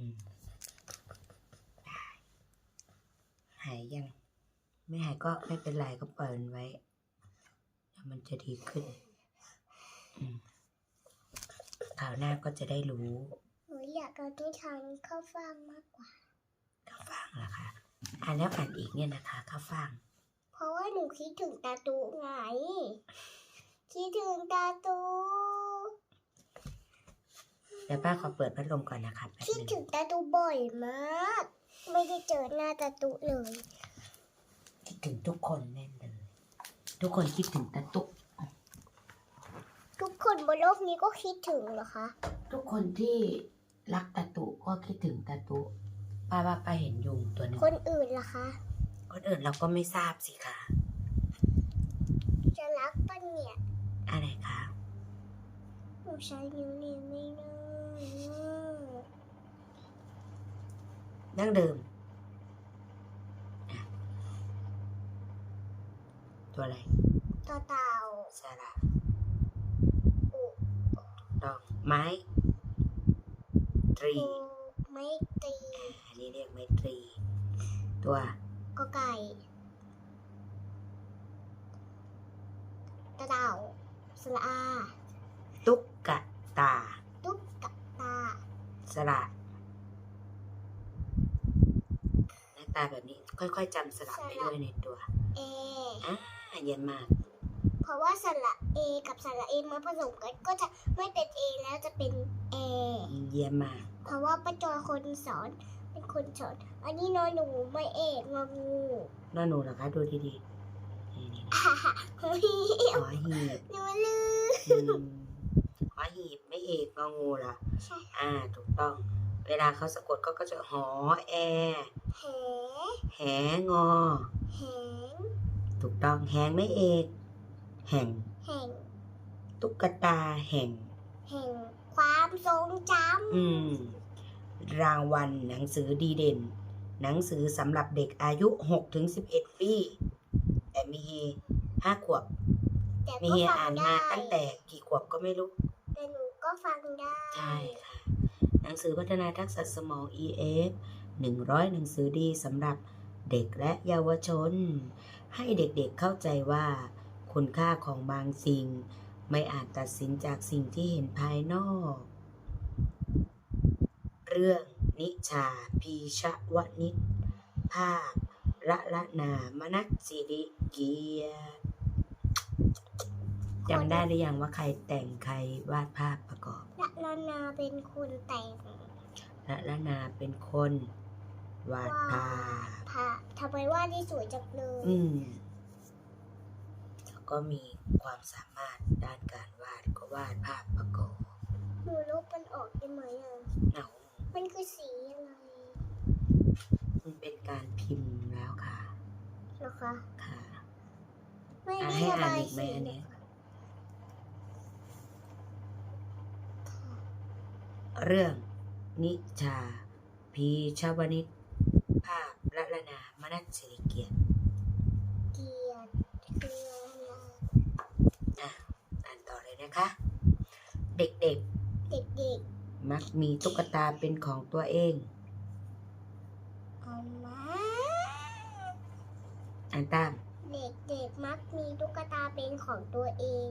อืมได้หายยัง ไม่หายก็ไม่เป็นไรก็ปล่อยมันไว้เดี๋ยวมันจะดีขึ้นอืมคราวหน้าก็จะได้รู้หนูอยากเอานิทานเข้าฟังมากกว่าข้าวฟ่างเหรอคะอ่านแล้วอ่านอีกเนี่ยนะคะข้าวฟ่าง เพราะว่าหนูคิดถึงตาตูไงคิดถึงตาตูเดี๋ยวป้าขอเปิดพัดลมก่อนนะคะแป๊บคิดนึงถึงตาตูบ่อยมาก ไม่ได้เจอหน้าตาตูเลย คิดถึงทุกคนแน่นเลย ทุกคนคิดถึงตาตุกทุกคนบนโลกนี้ก็คิดถึงเหรอคะทุกคนที่รักตาตุก็คิดถึงตาตุป้าว่าป้าเห็นยุงตัวหนึงคนอื่นล่ะคะคนอื่นเราก็ไม่ทราบสิคะจะรักปะเนี่ยอะไรคะห นูใช้นิ้วนี้ไม่ได้นั่งเดิมอะตัวอะไรต่อเต่าสระอุดอกไม้ ตรีปูไม่ตีอันนี้เรียกไม้ตรี ตัวก็ไก่ตะเต่าสระอา ตุ๊กกะตา ตุ๊กกะตา สระหน้าตาแบบนี้ค่อยๆจำสระไปด้วยในตัว เออะเยี่ยมมาก เพราะว่าสระเอกับสระเอมาผสมกันก็จะไม่เป็นเอแล้วจะเป็นเอเยี่ยมมาก เพราะว่าป้าจอยคนสอนเป็นคนสอน อันนี้นอนหนูไม่เอกงองูนอนหนูเหรอคะดูดีๆนี่นี่ฮ่าฮ่าเฮ้ยๆหอหีบหนูลืม อืมหอหีบไม่เอก งองูเหรอใช่อ่า ถูกต้อง เวลาเขาสะกดเขาก็จะหอแอ แหแหงอ แหงถูกต้องแหงไม่เอกแห่ง แห่งตุ๊กตาแห่ง แห่งความทรงจอืม รางวัลหนังสือดีเด่น หนังสือสำหรับเด็กอายุ6ถึง11 ปี แต่มีเฮห้าขวบำแต่มีก็เฮฟัอ่างนได้มาตั้งแต่กี่ขวบก็ไม่รู้แต่หนู ก็ฟังได้ ใช่ค่ะ หนังสือพัฒนาทักษะสมอง EF 100 หนังสือดีสำหรับเด็กและเยาวชน ให้เด็กๆเข้าใจว่า คุณค่าของบางสิ่ง ไม่อาจตัดสินจากสิ่งที่เห็นภายนอก เรื่องนิชาพีชวนิชภาพ ละละนามนัสสิริเกียร จำได้หรือยังว่าใครแต่งใครวาดภาพประกอบละนานาเป็นคนแต่งละละนาเป็นคน วาดภาพพระทำไมว่าที่สวยจังเลยอืมแล้วก็มีความสามารถด้านการวาดก็วาดภาพประกอบหนูลบมันออกได้ไหมอะเอามันคือสีอะไรมันเป็นการพิมพ์แล้วค่ะเหรอคะค่ะ ไม่อะได้ให้ระอ่านบายอีกไหมสีอันเลเนี้ย เรื่องนิชา พีชาวนิชภาพละละนามนัสสิริเกียรติเกียรติอะอ่านต่อเลยนะคะ เด็กเด็กๆ มักมีตุ๊กตาเป็นของตัวเอง ๆเอามาอ่านตาม เด็กๆมักมีตุ๊กตาเป็นของตัวเอง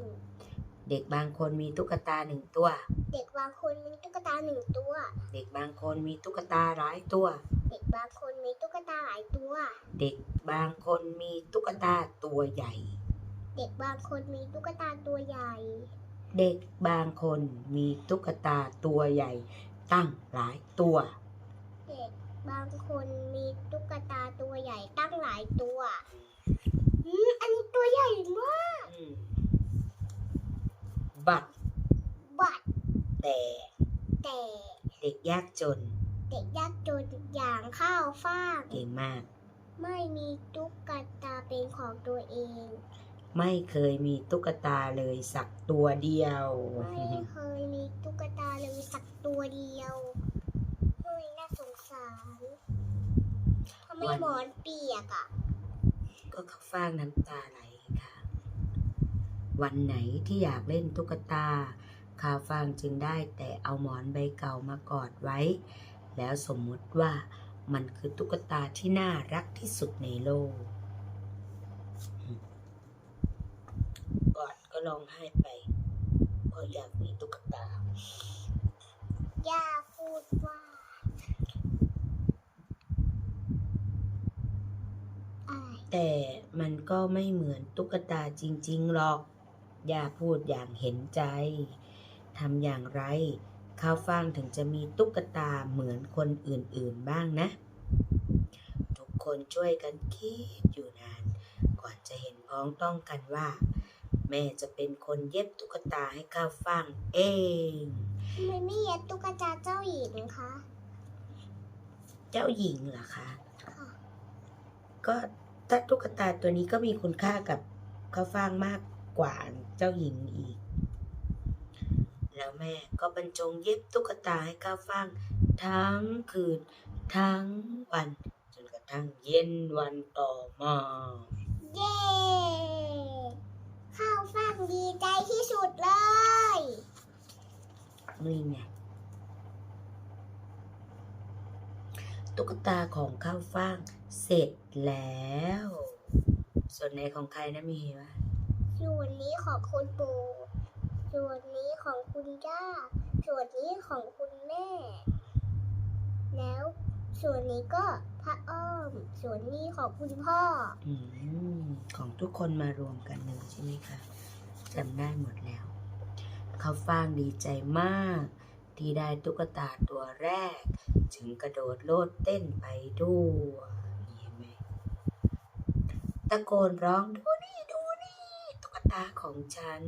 เด็กบางคนมีตุ๊กตาหนึ่งตัว เด็กบางคนมีตุ๊กตาหนึ่งตัว เด็กบางคนมีตุ๊กตาหลายตัว เด็กบางคนมีตุ๊กตาหลายตัว เด็กบางคนมีตุ๊กตาตัวใหญ่ เด็กบางคนมีตุ๊กตาตัวใหญ่ เด็กบางคนมีตุ๊กตาตัวใหญ่ ตั้งหลายตัว เด็กบางคนมีตุ๊กตาตัวใหญ่ตั้งหลายตัว อืมอันนี้ตัวใหญ่มาก อืม บัตร บัดแต่แต่เด็กยากจน เด็กยากจนอย่างข้าวฟ่างเก่งมาก ไม่มีตุ๊กตาเป็นของตัวเอง ไม่เคยมีตุ๊กตาเลยสักตัวเดียว ไม่เคยมีตุ๊กตาเลยสักตัวเดียวเฮ้ยน่าสงสารทำไมวันหมอนเปียกอะ ก็เขาฟางน้ำตาไหลค่ะ วันไหนที่อยากเล่นตุ๊กตาข้าวฟางจึงได้แต่เอาหมอนใบเก่ามากอดไว้ แล้วสมมุติว่ามันคือตุ๊กตาที่น่ารักที่สุดในโลกอืมก่อนก็ร้องไห้ไปเพราะอยากมีตุ๊กตา ย่าพูดว่าอะไรแต่มันก็ไม่เหมือนตุ๊กตาจริง ๆ หรอกอ ย่าพูดอย่างเห็นใจทำอย่างไร ข้าวฟ่างถึงจะมีตุ๊กตาเหมือนคนอื่นๆบ้างนะ ทุกคนช่วยกันคิดอยู่นาน ก่อนจะเห็นพ้องต้องกันว่า แม่จะเป็นคนเย็บตุ๊กตาให้ข้าวฟ่างเองทำไมไม่เย็ดตุ๊กตาเจ้าหญิงคะ เจ้าหญิงเหรอคะค่ะก็ถ้าตุ๊กตาตัวนี้ก็มีคุณค่ากับข้าวฟ่างมาก กว่าเจ้าหญิงอีก แล้วแม่ก็บรรจงเย็บตุ๊กตาให้ข้าวฟ่างทั้งคืน ทั้งวัน จนกระทั่งเย็นวันต่อมา เย้ข้าวฟ่างดีใจที่สุดเลยนี่ไงตุ๊กตาของข้าวฟ่างเสร็จแล้ว ส่วนไหนของใครนะมีวะ ส่วนนี้ของคุณปู่ ส่วนนี้ของคุณย่า ส่วนนี้ของคุณแม่ แล้วส่วนนี้ก็พระอ้อม ส่วนนี้ของคุณพ่อ อืมของทุกคนมารวมกันหนึ่งใช่ไหมคะจำได้หมดแล้วเขาฟางดีใจมาก ที่ได้ตุ๊กตาตัวแรก จึงกระโดดโลดเต้นไปด้วยนี่เห็นไหมตะโกนร้องดูนี่ดูนี่ ตุ๊กตาของฉัน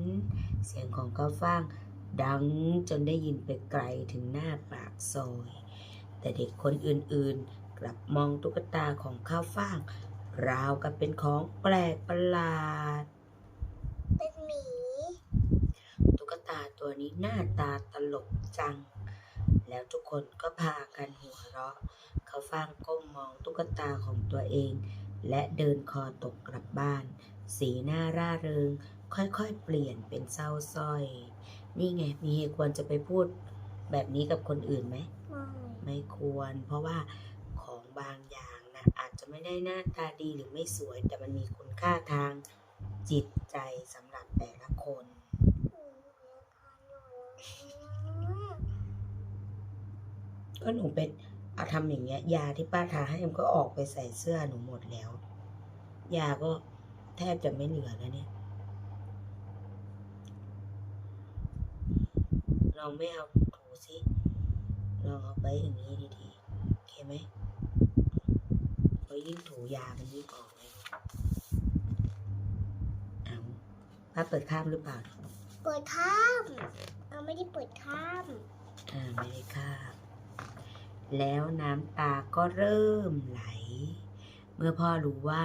เสียงของข้าวฟ่างดังจนได้ยินไปไกลถึงหน้าปากซอย แต่เด็กคนอื่นๆ กลับมองตุ๊กตาของข้าวฟ่าง ราวกับเป็นของแปลกประหลาด เป็นหมี ตุ๊กตาตัวนี้หน้าตาตลกจัง แล้วทุกคนก็พากันหัวเราะเขาฟังก้มมองตุ๊กตาของตัวเอง และเดินคอตกกลับบ้าน สีหน้าร่าเริง ค่อยๆ เปลี่ยนเป็นเศร้าสร้อย นี่ไง มีเหตุควรจะไปพูดแบบนี้กับคนอื่นไหม ไม่ไม่ควร เพราะว่าของบางอย่างนะอาจจะไม่ได้หน้าตาดีหรือไม่สวย แต่มันมีคุณค่าทางจิตใจสำหรับแต่ละคน ก็หนูเป็นเอาทำอย่างเงี้ย ยาที่ป้าทาให้มันก็ออกไปใส่เสื้อหนูหมดแล้ว ยาก็แทบจะไม่เหลือแล้วเนี่ยลองไม่เอาถูสิลองเอาไปอย่างนี้ดีๆโอเคไหมเพราะยิ่งถูยามันยิ่งออกเลยเอาป้าเปิดข้ามหรือเปล่าเปิดข้ามเราไม่ได้เปิดข้ามอ่าไม่ได้ค่ะแล้วน้ำตาก็เริ่มไหลเมื่อพ่อรู้ว่า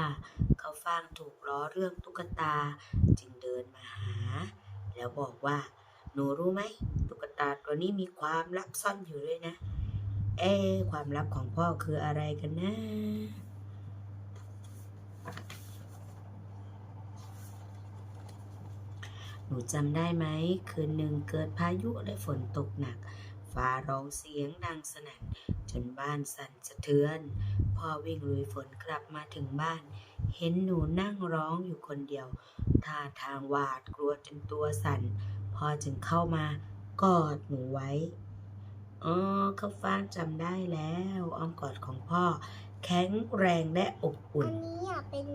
เขาฟางถูกล้อเรื่องตุ๊กตาจึงเดินมาหา แล้วบอกว่า หนูรู้ไหมตุ๊กตาตัวนี้มีความลับซ่อนอยู่ด้วยนะ เอ๊ะความลับของพ่อคืออะไรกันนะหนูจำได้ไหม คืนหนึ่งเกิดพายุและฝนตกหนัก ฟ้าร้องเสียงดังสนั่นจนบ้านสั่นสะเทือน พ่อวิ่งลุยฝนกลับมาถึงบ้าน เห็นหนูนั่งร้องอยู่คนเดียว ท่าทางหวาดกลัวจนตัวสั่น พ่อจึงเข้ามากอดหนูไว้ อ๋อเขาฟ้างจำได้แล้วอ้อมกอดของพ่อ แข็งแรงและอบอุ่อันนนี้อะเป็น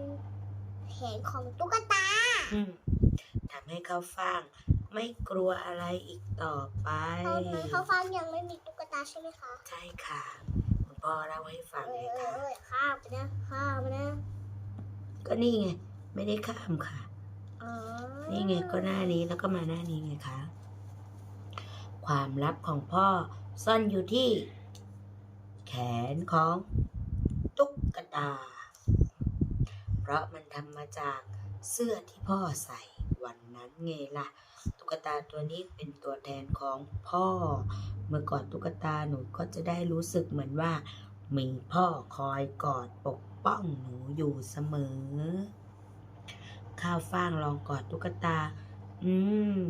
แขนของตุ๊กตาอืมทำให้เขาฟ้าง ไม่กลัวอะไรอีกต่อไปตอนนั้นเขาฟังยังไม่มีตุ๊กตาใช่ไหมคะ ใช่ค่ะคุณพ่อเล่าให้ฟังเอเลอยเออค่ะเออข้ามไปนะข้ามไปนะ ก็นี่ไง ไม่ได้ข้ามค่ะอ๋อนี่ไงก็หน้านี้แล้วก็มาหน้านี้ไงคะความลับของพ่อซ่อนอยู่ที่ แขนของตุ๊กตา เพราะมันทำมาจากเสื้อที่พ่อใส่วันนั้นไงล่ะตุ๊ กตาตัวนี้เป็นตัวแทนของพ่อ เมื่อก่อนตุ๊กตาหนูก็จะได้รู้สึกเหมือนว่า มีพ่อคอยกอดปกป้องหนูอยู่เสมอ ข้าวฟ่างลองกอดตุ๊กตา อืม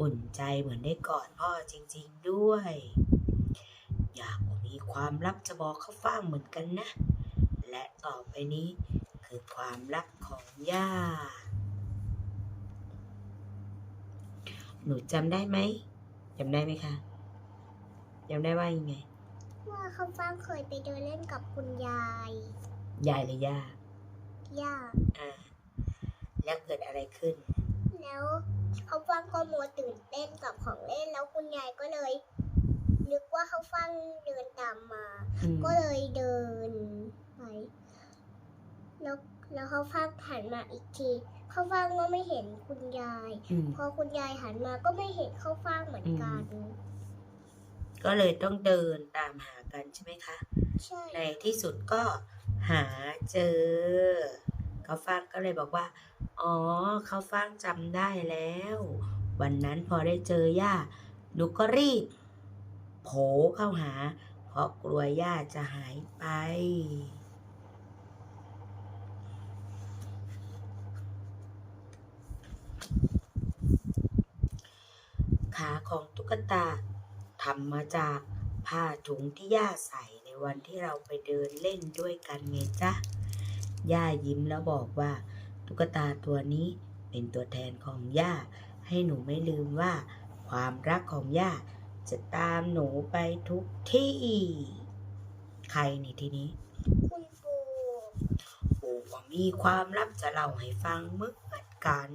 อุ่นใจเหมือนได้กอดพ่อจริง ๆด้วย อยากมีความลับจะบอกเขาวฟังเหมือนกันนะ และต่อไปนี้คือความลับของย่า หนูจำได้ไหมจำได้ไหมคะจำได้ว่ายังไง ว่าเขาฟังเคยไปเดินเล่นกับคุณยาย ยายหรือย่า ย่า อ่า แล้วเกิดอะไรขึ้น แล้วเขาฟังก็มัวตื่นเต้นกับของเล่นแล้วคุณยายก็เลย นึกว่าเขาฟังเดินตามมา อืม ก็เลยเดินไปแล้ว แล้วเขาฟังหันมาอีกทีเขาฟังก็ไม่เห็นคุณยาย อืม พอคุณยายหันมาก็ไม่เห็นเขาฟังเหมือนกัน ก็เลยต้องเดินตามหากันใช่ไหมคะ ใช่ในที่สุดก็หาเจอ เขาฟังก็เลยบอกว่า อ๋อ เขาฟังจำได้แล้ว วันนั้นพอได้เจอย่าหนูก็รีบ โผเข้าหา เพราะกลัวย่าจะหายไป ขาของตุ๊กตาทำมาจากผ้าถุงที่ย่าใส่ในวันที่เราไปเดินเล่นด้วยกันไงจ๊ะ ย่ายิ้มแล้วบอกว่า ตุ๊กตาตัวนี้เป็นตัวแทนของย่า ให้หนูไม่ลืมว่า ความรักของย่าจะตามหนูไปทุกที่ ใครนี่ทีนี้ คุณปู่ปู่ก็มีความลับจะเล่าให้ฟังเหมือนกัน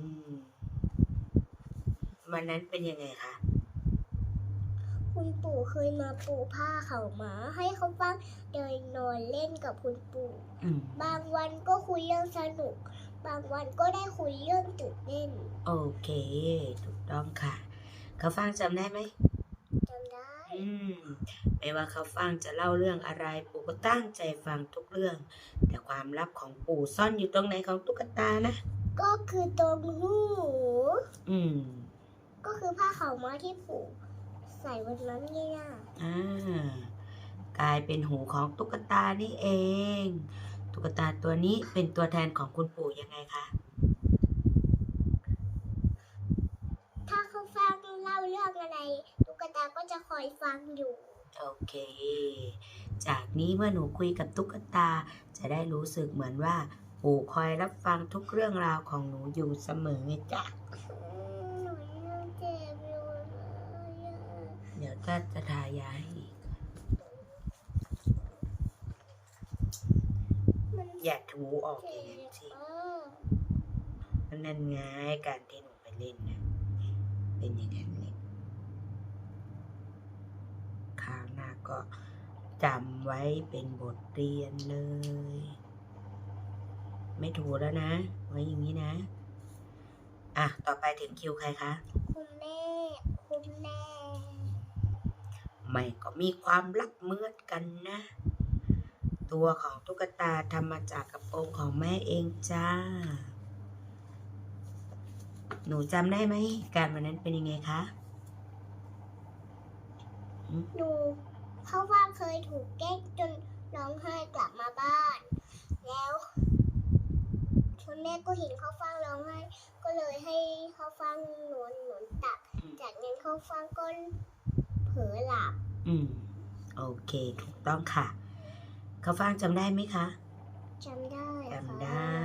วันนั้นเป็นยังไงคะ คุณปู่เคยมาปูผ้าเขาวหมาให้เขาฟังเดินนอนเล่นกับคุณปู่ อืมบางวันก็คุยเรื่องสนุก บางวันก็ได้คุยเรื่องตื่นเต้นโอเค ถูกต้องค่ะ เขาฟังจำได้ไหม จำได้อืม ไม่ว่าเขาฟังจะเล่าเรื่องอะไร ปู่ก็ตั้งใจฟังทุกเรื่อง แต่ความลับของปู่ซ่อนอยู่ตรงไหนของตุ๊กตานะ ก็คือตรงหู อืม ก็คือผ้าขาวม้าที่ปู่ใส่วันนั้นไงอะอ่ากลายเป็นหูของตุ๊กตานี่เอง ตุ๊กตาตัวนี้เป็นตัวแทนของคุณปู่ยังไงคะถ้าเขาฟังเล่าเรื่องอะไร ตุ๊กตาก็จะคอยฟังอยู่ โอเค จากนี้เมื่อหนูคุยกับตุ๊กตาจะได้รู้สึกเหมือนว่า ปู่คอยรับฟังทุกเรื่องราวของหนูอยู่เสมอไงจ๊ะ หนูยังเจ็บอยู่เลยอะ เดี๋ยว ก็จะทายาให้อีกมันอย่าถูออกเอเจ็งบสิอะนั่นไงการที่หนูไปเล่นนะเป็นอย่างนั้นเลยคราวหน้าก็จำไว้เป็นบทเรียนเลย ไม่ถูแล้วนะ ไว้อย่างนี้นะ อะ ต่อไปถึงคิวใครคะ คุณแม่ คุณแม่ ไม่ก็มีความลับเหมือนกันนะ ตัวของตุ๊กตาทำมาจากกระโปรงของแม่เองจ้า หนูจำได้ไหมการวันนั้นเป็นยังไงคะหนูเขาว่าเคยถูกแกล้งจนร้องไห้กลับมาบ้าน แล้วคุณแม่ก็เห็นเขาฟังร้องไห้ก็เลยให้เขาฟังหนุนหนุนตัก จากนั้นเขาฟังก็ ลอหลับ อืม โอเคถูกต้องค่ะเขาฟังจำได้ไหมคะจำได้จำค่ะได้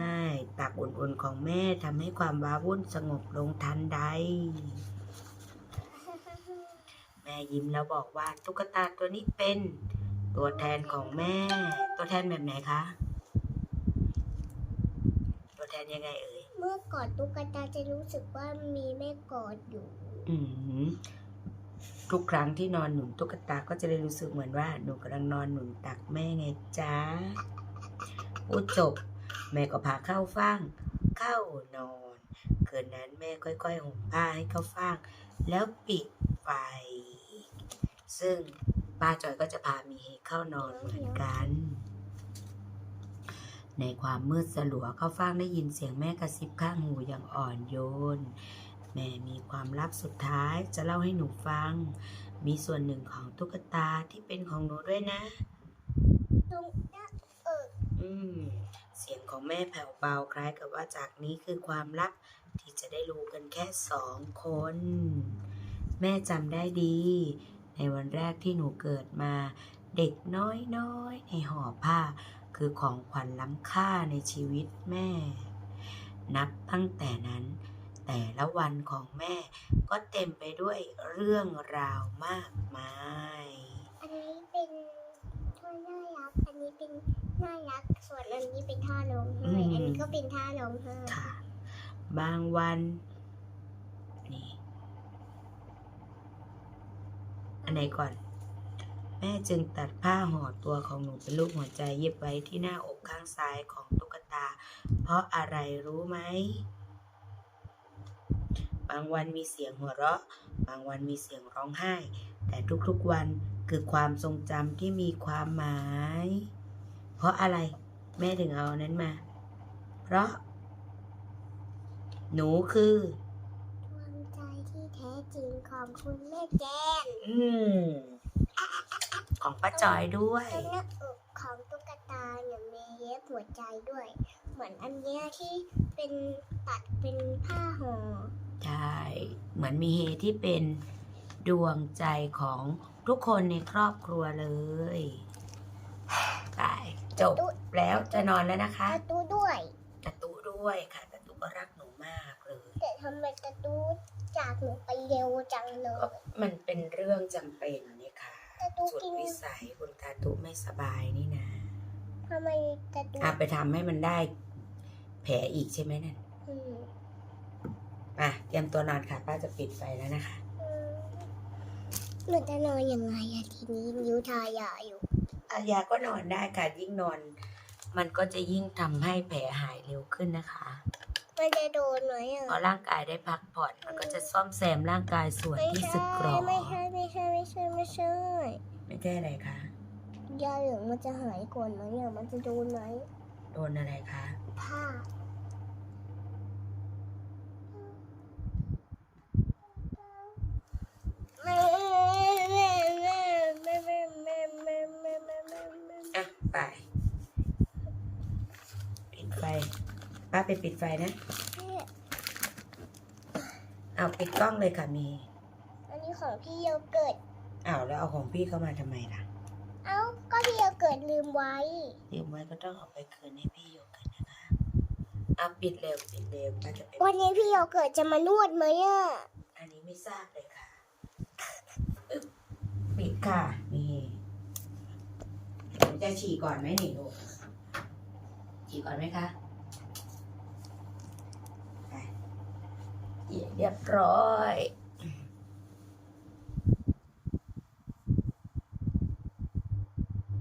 ตักอุ่นๆของแม่ทำให้ความว้าวุ่นสงบลงทันใด แม่ยิ้มแล้วบอกว่าตุ๊กตาตัวนี้เป็น ตัวแทนของแม่ ตัวแทนแบบไหนคะ ตัวแทนยังไงเอ่ย เมื่อกอดตุ๊กตาจะรู้สึกว่ามีแม่กอดอยู่ อืม ทุกครั้งที่นอนหนุนตุ๊กตาก็จะได้รู้สึกเหมือนว่าหนูกำลังนอนหนุนตักแม่ไงจ๊ะพูดจบ แม่ก็พาเข้าฟังเข้านอนคืนนั้นแม่ค่อยๆห่มผ้าให้เข้าฟังแล้วปิดไฟ ซึ่งป้าจอยก็จะพามีเฮเข้านอนเหมือนกัน ในความมืดสลัวเข้าฟังได้ยินเสียงแม่กระซิบข้างหูอย่างอ่อนโยน แม่มีความลับสุดท้ายจะเล่าให้หนูฟัง มีส่วนหนึ่งของตุ๊กตาที่เป็นของหนูด้วยนะ ตรงหน้าเอออืม เสียงของแม่แผ่วเบาคล้ายกับว่าจากนี้คือความลับที่จะได้รู้กันแค่สองคน แม่จำได้ดี ในวันแรกที่หนูเกิดมา เด็กน้อยๆในห่อผ้า คือของขวัญล้ำค่าในชีวิตแม่ นับตั้งแต่นั้น แต่ละวันของแม่ ก็เต็มไปด้วยเรื่องราวมากมาย อันนี้เป็นท่าน่ารัก อันนี้เป็นน่ารัก ส่วนอันนี้เป็นท่าร้องไห้อืมอันนี้ก็เป็นท่าร้องไห้ค่ะ บางวันนี่อันไหนก่อน แม่จึงตัดผ้าห่อตัวของหนูเป็นรูปหัวใจเย็บไว้ที่หน้าอกข้างซ้ายของตุ๊กตา เพราะอะไรรู้ไหม บางวันมีเสียงหัวเราะ บางวันมีเสียงร้องไห้ แต่ทุกๆวันคือความทรงจำที่มีความหมาย เพราะอะไรแม่ถึงเอาอันนั้นมา เพราะ หนูคือดวงใจที่แท้จริงของคุณแม่แจนอืมของป้าจอยด้วยตรงหน้าอกของตุ๊กตาเนี่ยมีเย็บหัวใจด้วย เหมือนอันเนี้ยที่เป็นตัดเป็นผ้าห่อ ใช่เหมือนมีเฮที่เป็นดวงใจของทุกคนในครอบครัวเลยตายจบแล้วจะนอนแล้วนะคะตาตูด้วยตะตุด้วยค่ะตะตุก็รักหนูมากเลย แต่ทำไมตาตูจากหนูไปเร็วจังเลก็ยมันเป็นเรื่องจำเป็นนี่ค่ะตาตูสุดกินวิสัยคุณตาตุไม่สบายนี่นะทำไมตาตูอะไปทำให้มันได้ แผลอีกใช่ไหมนั่นอื มอะเตรียมตัวนอนค่ะ ป้าจะปิดไฟแล้วนะคะอืมหนูจะนอนยังไงอะทีนี้นิ้วทายาอยู่ อายาก็นอนได้ค่ะยิ่งนอน มันก็จะยิ่งทำให้แผลหายเร็วขึ้นนะคะมันจะโดนไหมอะพอร่างกายได้พักผ่อนมันก็จะซ่อมแซมร่างกายส่วนไม่ที่ใช่สึกหรอไม่ใช่ไม่ใช่ไม่ใช่ไม่ใช่ไม่ใช่อะไรคะยาเหลืองมันจะหายก่อนไหมอะมันจะโดนไหมโดนอะไรคะผ้า อะไปปิดไฟป้าไปปิดไฟนะ เอาปิดกล้องเลยค่ะมี อันนี้ของพี่โยเกิร์ตอ้าวแล้วเอาของพี่เข้ามาทำไมล่ะ เอ้า ก็พี่โยเกิร์ตลืมไว้ยืมไว้ก็ต้องเอาไปคืนให้พี่โยกันนะคะเอาปิดเร็วปิดเร็วป้าจะไปวันนี้พี่โยเกิร์ตจะมานวดไหมอะ อันนี้ไม่ทราบเลยค่ะอึ๊บ ปิดค่ะ นี่หนูจะฉี่ก่อนไหมนี่ลูกฉี่ก่อนไหมคะเรียบร้อย